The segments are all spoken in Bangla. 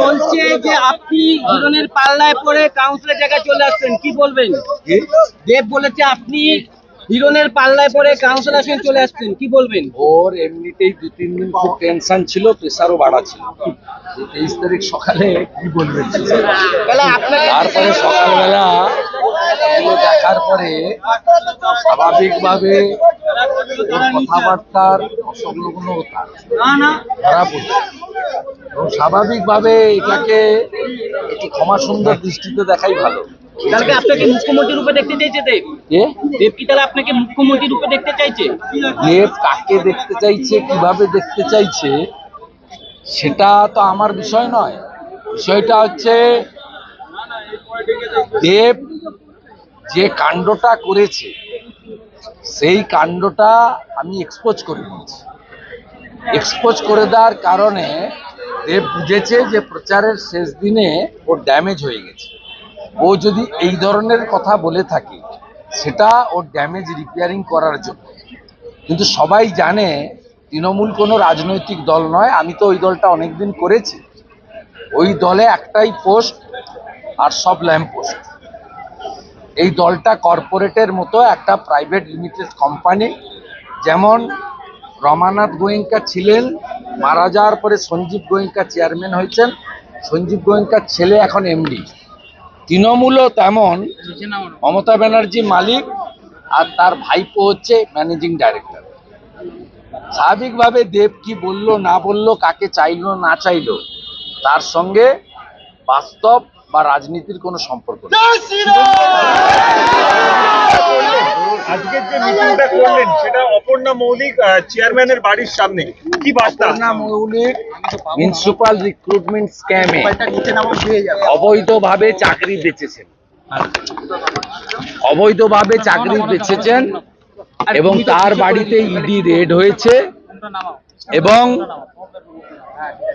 বলছে যে আপনি পাল্লায় পড়ে কাউন্সিলের জায়গায় চলে আসছেন? কি বলবেন? দেব বলেছে আপনি হিরণের পাল্লায় পড়ে কাউন্সিল আসেন চলে আসছেন। কি বলবেন? ওর এমনিতেই দু তিন দিন খুব টেনশন ছিল প্রেসারও বাড়া ছিল তেইশ তারিখ সকালে কি বলবেন? তারপরে সকালবেলা দেখার পরে স্বাভাবিকভাবে কথাবার্তার না ধরা পড়ছে। এবং স্বাভাবিকভাবে এটাকে একটু ক্ষমা সুন্দর দৃষ্টিতে দেখাই ভালো। কালকে আপনাকে মুখ্যমন্ত্রী রূপে দেখতে চাইছে দেব? এ দেব কি তাহলে আপনাকে মুখ্যমন্ত্রী রূপে দেখতে চাইছে? দেব কাকে দেখতে চাইছে কীভাবে দেখতে চাইছে সেটা তো আমার বিষয় নয়। বিষয়টা হচ্ছে দেব যে কাণ্ডটা করেছে সেই কাণ্ডটা আমি এক্সপোজ করে দিয়েছি। এক্সপোজ করে দেওয়ার কারণে দেব বুঝেছে যে প্রচারের শেষ দিনে ওর ড্যামেজ হয়ে গেছে। ও যদি এই ধরনের কথা বলে থাকে, সেটা ওর ড্যামেজ রিপেয়ারিং করার জন্য। কিন্তু সবাই জানে তৃণমূল কোনো রাজনৈতিক দল নয়। আমি তো ওই দলটা অনেকদিন করেছি। ওই দলে একটাই পোস্ট আর সব ল্যাম্প পোস্ট এই দলটা কর্পোরেটের মতো একটা প্রাইভেট লিমিটেড কোম্পানি যেমন রমানাথ গোয়েঙ্কা ছিলেন, মারা যাওয়ার পরে সঞ্জীব গোয়েঙ্কা চেয়ারম্যান হয়েছেন। সঞ্জীব গোয়েঙ্কার ছেলে এখন এমডি তৃণমূলও তেমন, মমতা ব্যানার্জি মালিক, আর তার ভাইপো হচ্ছে ম্যানেজিং ডাইরেক্টর স্বাভাবিকভাবে দেব কি বলল, না বলল, কাকে চাইলো, না চাইলো, তার সঙ্গে বাস্তব বা রাজনীতির কোনো সম্পর্ক নেই। আজকের যে মিটিংটা করলেন সেটা অপর্ণা মৌলিক আহ, চেয়ারম্যানের বাড়ির সামনে। কি বার্তা? অপর্ণা মৌলিক মিউনিসিপাল রিক্রুটমেন্ট স্ক্যামে অবৈধভাবে চাকরি বেচেছেন। অবৈধভাবে চাকরি বেচেছেন এবং তার বাড়িতে ইডি রেড হয়েছে এবং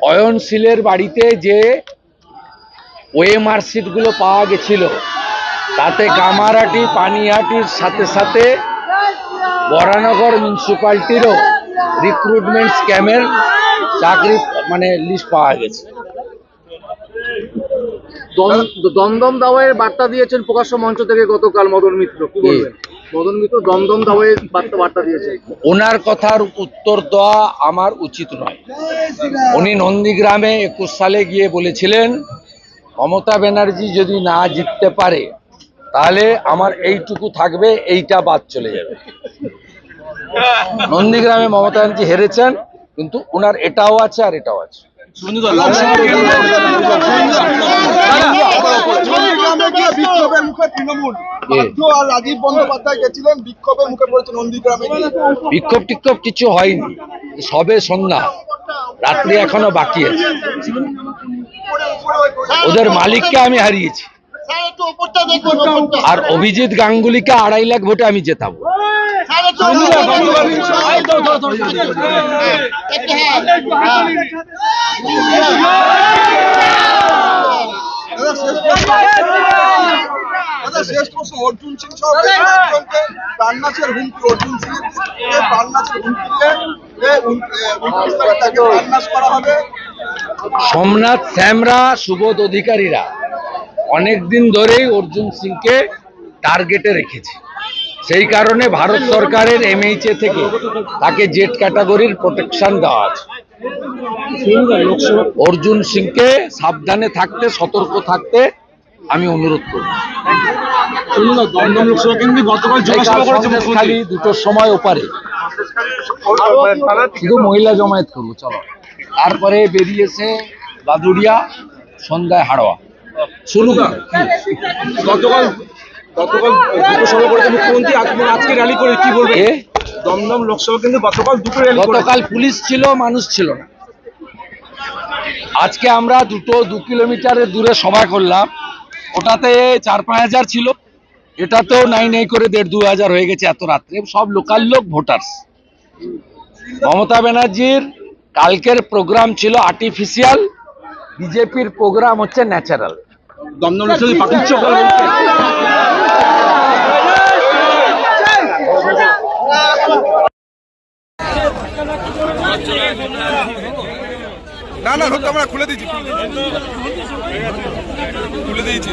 অয়নশীলের বাড়িতে যে ওএমআরগুলো পাওয়া গেছিল। তাতে কামারহাটি পানিহাটির সাথে সাথে বরানগর মিউনিসিপালিটিরও রিক্রুটমেন্ট স্ক্যামের চাকরি মানে লিস্ট পাওয়া গেছে। দমদম দাওয়াইয়ের বার্তা দিয়েছেন প্রকাশ্য মঞ্চ থেকে গতকাল মদন মিত্র। কি বলবেন? মদন মিত্র দমদম দাওয়াইয়ের বার্তা বার্তা দিয়েছে ওনার কথার উত্তর দেওয়া আমার উচিত নয়। উনি নন্দীগ্রামে একুশ সালে গিয়ে বলেছিলেন মমতা ব্যানার্জি যদি না জিততে পারে, তাহলে আমার এইটুকু থাকবে, এইটা বাদ চলে যাবে। নন্দীগ্রামে মমতা ব্যানার্জি হেরেছেন, কিন্তু ওনার এটাও আছে আর এটাও আছে। বিক্ষোভ টিক্ষোভ কিছু হয়নি, সবে সন্ধ্যা, রাত্রি এখনও বাকি আছে। ওদের মালিককে আমি হারিয়েছি। আর অভিজিৎ গাঙ্গুলিকে আড়াই লাখ ভোটে আমি জেতাবো। অর্জুন সিং হুমকি অর্জুন সিং তাকে করা হবে সোমনাথ শ্যামরা সুবোধ অধিকারীরা অনেক দিন ধরেই অর্জুন সিংকে টার্গেটে রেখেছে সেই কারণে ভারত সরকারের এমএইচএ থেকে তাকে জেড ক্যাটাগরির প্রোটেকশন দেওয়া আছে অর্জুন সিংকে সাবধানে থাকতে সতর্ক থাকতে আমি অনুরোধ করব দুটোর সময় ওপারে শুধু মহিলা জমায়েত করব চলো তারপরে বেরিয়েছে বাদুরিয়া সন্ধ্যায় হাড়োয়া। শুনুন গতকাল গতকাল দুটো সভা করেছে মুখ্যমন্ত্রী আজকে র্যালি করে কি বলবেন এ দমদম লোকসভা কিন্তু গতকাল দুটো র্যালি গতকাল পুলিশ ছিল মানুষ ছিল না। আজকে আমরা দুটো দু কিলোমিটারের দূরে সভা করলাম। ওটাতে চার পাঁচ হাজার ছিল। এটাতেও নাই নাই করে দেড় দু হাজার হয়ে গেছে এত রাত্রে। সব লোকাল লোক ভোটার্স মমতা ব্যানার্জির কালকের প্রোগ্রাম ছিল আর্টিফিশিয়াল বিজেপির প্রোগ্রাম হচ্ছে ন্যাচারাল না না আমরা খুলে খুলে দিয়েছি